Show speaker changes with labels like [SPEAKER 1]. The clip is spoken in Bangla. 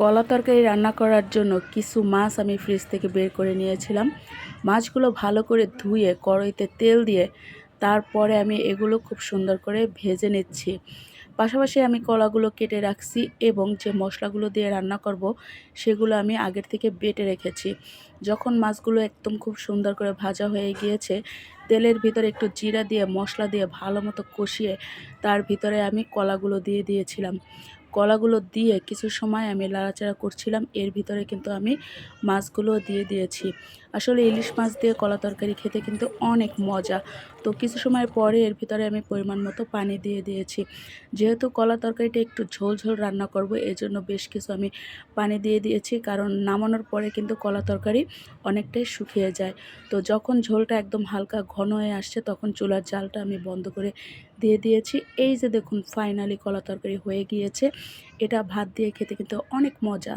[SPEAKER 1] কলা তরকারি রান্না করার জন্য কিছু মাছ আমি ফ্রিজ থেকে বের করে নিয়েছিলাম। মাছগুলো ভালো করে ধুয়ে কড়াইতে তেল দিয়ে তারপরে আমি এগুলো খুব সুন্দর করে ভেজে নিচ্ছি। পাশাপাশি আমি কলাগুলো কেটে রাখছি এবং যে মশলাগুলো দিয়ে রান্না করব সেগুলো আমি আগের থেকে বেটে রেখেছি। যখন মাছগুলো একদম খুব সুন্দর করে ভাজা হয়ে গিয়েছে, তেলের ভিতরে একটু জিরা দিয়ে, মশলা দিয়ে ভালো মতো কষিয়ে তার ভিতরে আমি কলাগুলো দিয়ে দিয়েছিলাম। কলাগুলো দিয়ে কিছু সময় আমি লাড়াচাড়া করছিলাম। এর ভিতরে কিন্তু আমি মাছগুলো দিয়ে দিয়েছি। আসলে ইলিশ মাছ দিয়ে কলা তরকারি খেতে কিন্তু অনেক মজা। তো কিছু সময় পরে এর ভিতরে আমি পরিমাণ মতো পানি দিয়ে দিয়েছি। যেহেতু কলা তরকারিটা একটু ঝোল ঝোল রান্না করব জন্য বেশ কিছু আমি পানি দিয়ে দিয়েছি। কারণ নামানোর পরে কিন্তু কলা তরকারি অনেকটাই শুকিয়ে যায়। তো যখন ঝোলটা একদম হালকা ঘন হয়ে আসছে, তখন চুলার জালটা আমি বন্ধ করে দিয়ে দিয়েছি। এই যে দেখুন ফাইনালি কলা তরকারি হয়ে গিয়েছে। এটা ভাত দিয়ে খেতে কিন্তু অনেক মজা।